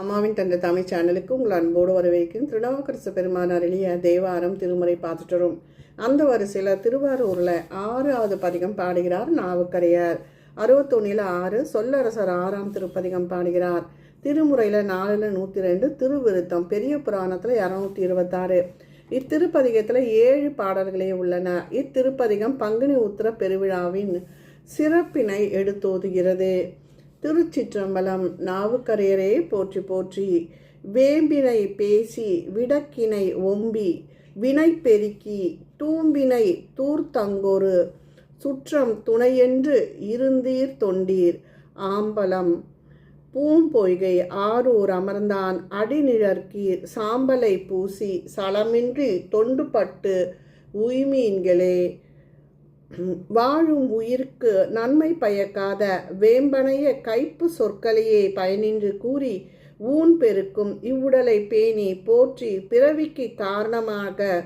அம்மாவின் தந்த தமிழ் சேனலுக்கு உங்கள் அன்போடு வரவேற்கும் திருநாவுக்கரசு பெருமானார் அருளிய தேவாரம் திருமுறை பார்த்துட்டு வரும் அந்த வரிசையில் திருவாரூரில் ஆறாவது பதிகம் பாடுகிறார் நாவுக்கரையர். அறுபத்தொன்னில் ஆறு சொல்லரசர் ஆறாம் திருப்பதிகம் பாடுகிறார். திருமுறையில் நாலில் நூற்றி ரெண்டு திருவிருத்தம் பெரிய புராணத்தில் இரநூத்தி இருபத்தாறு. இத்திருப்பதிகத்தில் ஏழு பாடல்களே உள்ளன. இத்திருப்பதிகம் பங்குனி உத்திர பெருவிழாவின் சிறப்பினை எடுத்தோதுகிறது. திருச்சிற்றம்பலம் நாவுக்கரையரே போற்றி போற்றி. வேம்பினை பேசி விடக்கினை ஒம்பி வினை பெருக்கி தூம்பினை தூர்த்தங்கொரு சுற்றம் துணையென்று இருந்தீர் தொண்டீர். ஆம்பலம் பூம்பொய்கை ஆரூர் அமர்ந்தான் அடிநிழற்கீர். சாம்பலை பூசி சலமின்றி தொண்டுபட்டு உய்மீன்களே வாழும் உயிர்க்கு நன்மை பயக்காத வேம்பனைய கைப்பு சொற்களையே பயனின்று கூறி ஊன் பெருக்கும் இவ்வுடலை பேணி போற்றி பிறவிக்கு காரணமாக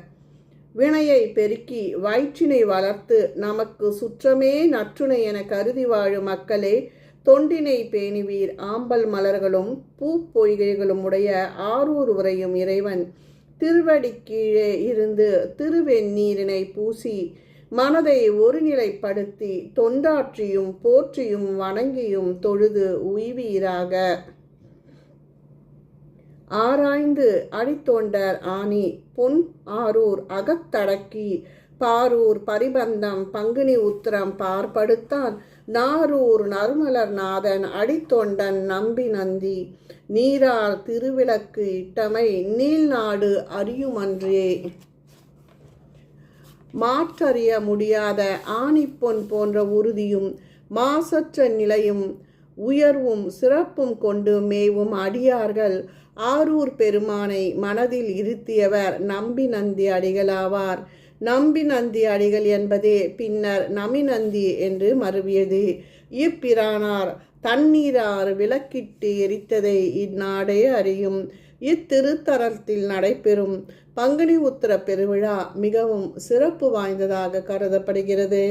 வினையை பெருக்கி வயிற்றினை வளர்த்து நமக்கு சுற்றமே நற்றுணை என கருதி வாழும் மக்களே தொண்டினை பேணிவீர் ஆம்பல் மலர்களும் பூப்பொய்கைகளும் உடைய ஆரூர் உரையும் இறைவன். திருவடி கீழே இருந்து திருவெந்நீரினை பூசி மனதை ஒருநிலைப்படுத்தி தொண்டாற்றியும் போற்றியும் வணங்கியும் தொழுது உய்வீராக. ஆராய்ந்து அடித்தொண்டர் ஆணி பொன் ஆரூர் அகத்தடக்கி பாரூர் பரிபந்தம் பங்குனி உத்திரம் பார்ப்படுத்தான் நாரூர் நறுமலர் நாதன் அடித்தொண்டன் நம்பி நந்தி நீரால் திருவிளக்கு இட்டமை நீள்நாடு அறியுமன்றே. மாற்றறிய முடியாத ஆணிப்பொன் போன்ற உறுதியும் மாசற்ற நிலையும் உயர்வும் சிறப்பும் கொண்டு மேவும் அடியார்கள் ஆரூர் பெருமானை மனதில் இருத்தியவர் நம்பி நந்தி அடிகளாவார் நம்பி நந்தி அடிகள் என்பதே பின்னர் நமிநந்தி என்று மருவியது. இப்பிரானார் தண்ணீரார் விளக்கிட்டு எரித்ததை இந்நாடே அறியும். இத்திருத்தரத்தில் நடைபெறும் பங்குனி உத்திர பெருவிழா மிகவும் சிறப்பு வாய்ந்ததாக கருதப்படுகிறது.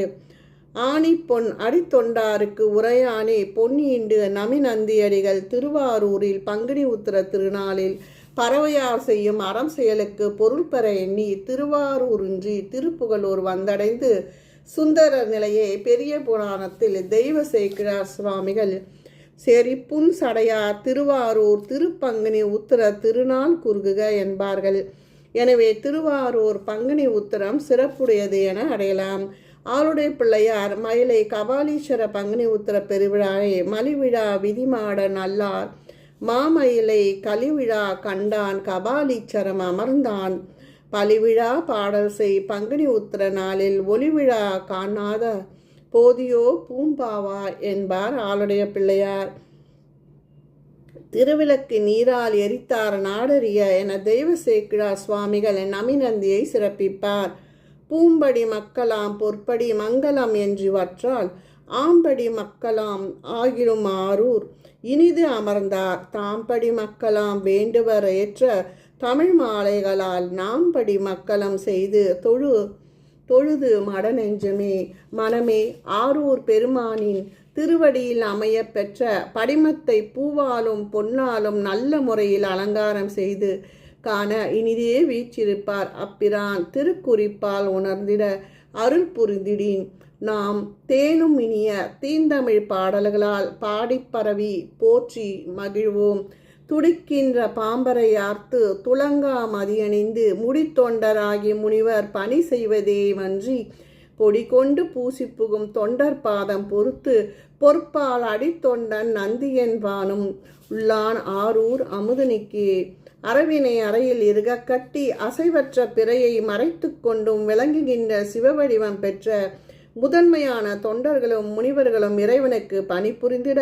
ஆணி பொன் அடித்தொண்டாருக்கு உரையானே பொன்னியிண்டு நமிநந்தியடிகள் திருவாரூரில் பங்குனி உத்திர திருநாளில் பறவையார் செய்யும் அறம் செயலுக்கு பொருள் பெற எண்ணி திருவாரூரின்றி திருப்புகலூர் வந்தடைந்து சுந்தர நிலையே பெரிய புராணத்தில் தெய்வ சேக்கிரார் சுவாமிகள் செரிப்புன் சடையார் திருவாரூர் திருப்பங்குனி உத்திர திருநாள் குறுகுக என்பார்கள். எனவே திருவாரூர் பங்குனி உத்திரம் சிறப்புடையது என அடையலாம். ஆளுடைய பிள்ளையார் மயிலை கபாலீஸ்வர பங்குனி உத்திர பெருவிழாவை மலிவிழா விதிமாட நல்லார். மாமயிலை கலிவிழா கண்டான் கபாலீச்சரம் அமர்ந்தான். பலிவிழா பாடல் செய் பங்குனி உத்திர நாளில் ஒளிவிழா காணாத போதியோ பூம்பாவா என்பார் ஆளுடைய பிள்ளையார். திருவிளக்கு நீரால் எரித்தார் நாடறிய என தெய்வ சேக்கிழா சுவாமிகள் என் அமிநந்தியை சிறப்பிப்பார். பூம்படி மக்களாம் பொற்படி மங்களம் என்று வற்றால் ஆம்படி மக்களாம் ஆகிலும் ஆரூர். இனிது அமர்ந்தார் தாம்படி மக்களாம் வேண்டுவர் ஏற்ற தமிழ் மாலைகளால் நாம்படி மக்களம் செய்து தொழு தொழுது மடநெஞ்சமே மனமே ஆரூர் பெருமானின் திருவடியில் அமைய பெற்ற படிமத்தை பூவாலும் பொன்னாலும் நல்ல முறையில் அலங்காரம் செய்து காண இனிதே வீச்சிருப்பார் அப்பிரான் திருக்குறிப்பால் உணர்ந்திட அருள் புரிந்திடின். நாம் தேனும் இனிய தீந்தமிழ் பாடல்களால் பாடிப்பரவி போற்றி மகிழ்வோம். துடிக்கின்ற பாம்பரை ஆர்த்து துளங்கா மதியணிந்து முடித்தொண்டராகி முனிவர் பணி செய்வதே வன்றி. பொடி கொண்டு பூசி புகும் தொண்டர் பாதம் பொறுத்து பொற்பால் அடித்தொண்டன் நந்தியன்பானும் உள்ளான் ஆரூர் அமுதனிக்கு. அரவினை அறையில் இருக கட்டி அசைவற்ற பிறையை மறைத்து கொண்டும் விளங்குகின்ற சிவவடிவம் பெற்ற முதன்மையான தொண்டர்களும் முனிவர்களும் இறைவனுக்கு பணிபுரிந்திட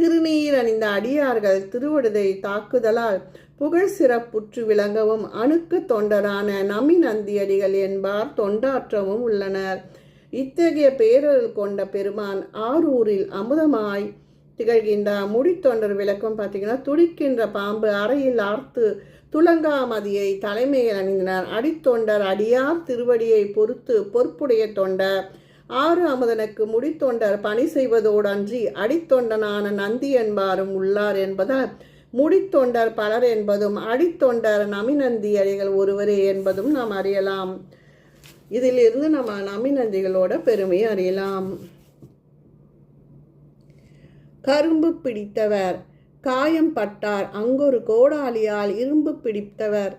திருநீர் அணிந்த அடியார்கள் திருவடுதை தாக்குதலால் புகழ் சிறப்புற்று விளங்கவும் அணுக்கு தொண்டரான நமி நந்தியடிகள் என்பார் தொண்டாற்றவும் உள்ளனர். இத்தகைய பேரருள் கொண்ட பெருமான் ஆரூரில் அமுதமாய் திகழ்கின்ற முடித்தொண்டர் விளக்கம் பார்த்தீங்கன்னா துடிக்கின்ற பாம்பு அறையில் ஆர்த்து துலங்காமதியை தலைமையில் அணிந்தனர். அடித்தொண்டர் அடியார் திருவடியை பொறுத்து பொறுப்புடைய தொண்டர். ஆறு அமுதனுக்கு முடித்தொண்டர் பணி செய்வதோடன்றி அடித்தொண்டனான நந்தி என்பாரும் உள்ளார் என்பதால் முடித்தொண்டர் பலர் என்பதும் அடித்தொண்டர் நமிநந்தி அடிகள் ஒருவரே என்பதும் நாம் அறியலாம். இதிலிருந்து நம்ம நமிநந்திகளோட பெருமையை அறியலாம். கரும்பு பிடித்தவர் காயம் பட்டார் அங்கொரு கோடாலியால் இரும்பு பிடித்தவர்.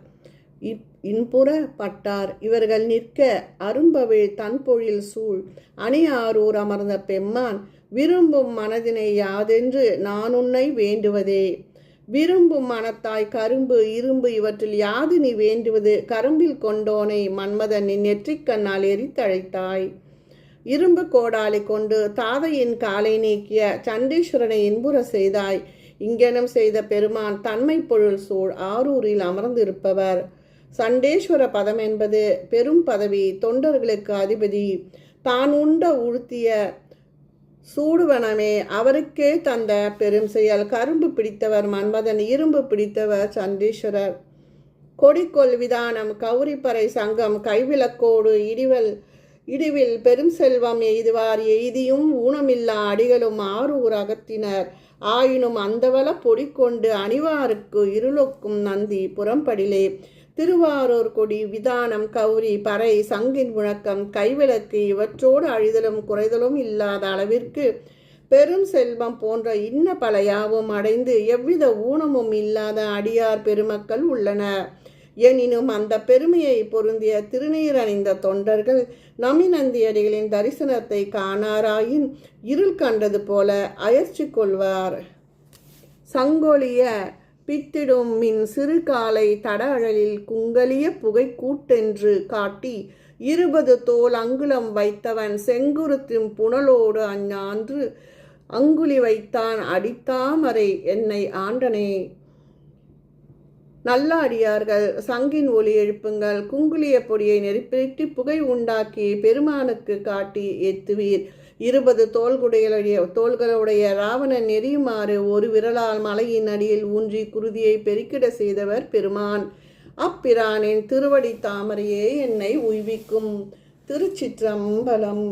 இப்- இன்புற பட்டார் இவர்கள் நிற்க அரும்பவிழ் தன்பொழில் சூழ். அணியாரூர் அமர்ந்த பெம்மான் விரும்பும் மனதினை யாதென்று நான் உன்னை வேண்டுவதே. விரும்பும் மனத்தாய் கரும்பு இரும்பு இவற்றில் யாது நீ வேண்டுவது? கரும்பில் கொண்டோனை மன்மதன் நின் நெற்றிக்கண்ணால் எரித்தழைத்தாய். இரும்பு கோடாலி கொண்டு தாதையின் காலை நீக்கிய சண்டீஸ்வரனை இன்புற செய்தாய். இங்கனம் செய்த பெருமான் தன்மை பொருள் சூழ் ஆரூரில் அமர்ந்திருப்பவர். சண்டேஸ்வர பதம் என்பது பெரும் பதவி தொண்டர்களுக்கு அதிபதி. தான் உண்ட உடுத்திய சூடுவனமே அவருக்கே தந்த பெரும் செயல். கரும்பு பிடித்தவர் மன்மதன் இரும்பு பிடித்தவர் சண்டீஸ்வரர். கொடிக்கொள் விதானம் கௌரிப்பறை சங்கம் கைவிளக்கோடு இடிவல் இடிவில் பெரும் செல்வம் எய்துவார். எய்தியும் ஊனமில்லா அடிகளும் ஆரூர் அகத்தினர் ஆயினும் அந்தவள பொடி கொண்டு அணிவாருக்கு இருளொக்கும் நந்தி புறம்படிலே. திருவாரூர் கொடி விதானம் கௌரி பறை சங்கின் முழக்கம் கைவிளக்கு இவற்றோடு அழிதலும் குறைதலும் இல்லாத அளவிற்கு பெரும் செல்வம் போன்ற இன்ன பல யாவும் அடைந்து எவ்வித ஊனமும் இல்லாத அடியார் பெருமக்கள் உள்ளனர் எனினும் அந்த பெருமையை பொருந்திய திருநீர் அணிந்த தொண்டர்கள் நமிநந்தியடிகளின் தரிசனத்தை காணாராயின் இருள் கண்டது போல அயர்ச்சி கொள்வார். சங்கொலிய பித்திடும் மின் சிறு காலை தட அழலில் குங்கலிய புகை கூட்டென்று காட்டி இருபது தோல் அங்குலம் வைத்தவன் செங்குருத்தும் புனலோடு அஞ்ஞான்று அங்குலி வைத்தான் அடித்தாமரை என்னை ஆண்டனே. நல்ல அடியார்கள் சங்கின் ஒலி எழுப்புங்கள். குங்குலிய பொடியை நெருப்பிட்டு புகை உண்டாக்கி பெருமானுக்கு காட்டி ஏத்துவீர். இருபது தோள்குடைகளுடைய தோள்களுடைய ராவணன் நெறியுமாறு ஒரு விரலால் மலையின் அடியில் ஊன்றி குருதியை பெருக்கிட செய்தவர் பெருமான். அப்பிரானின் திருவடி தாமரையே என்னை உய்விக்கும் திருச்சிற்றம்பலம்.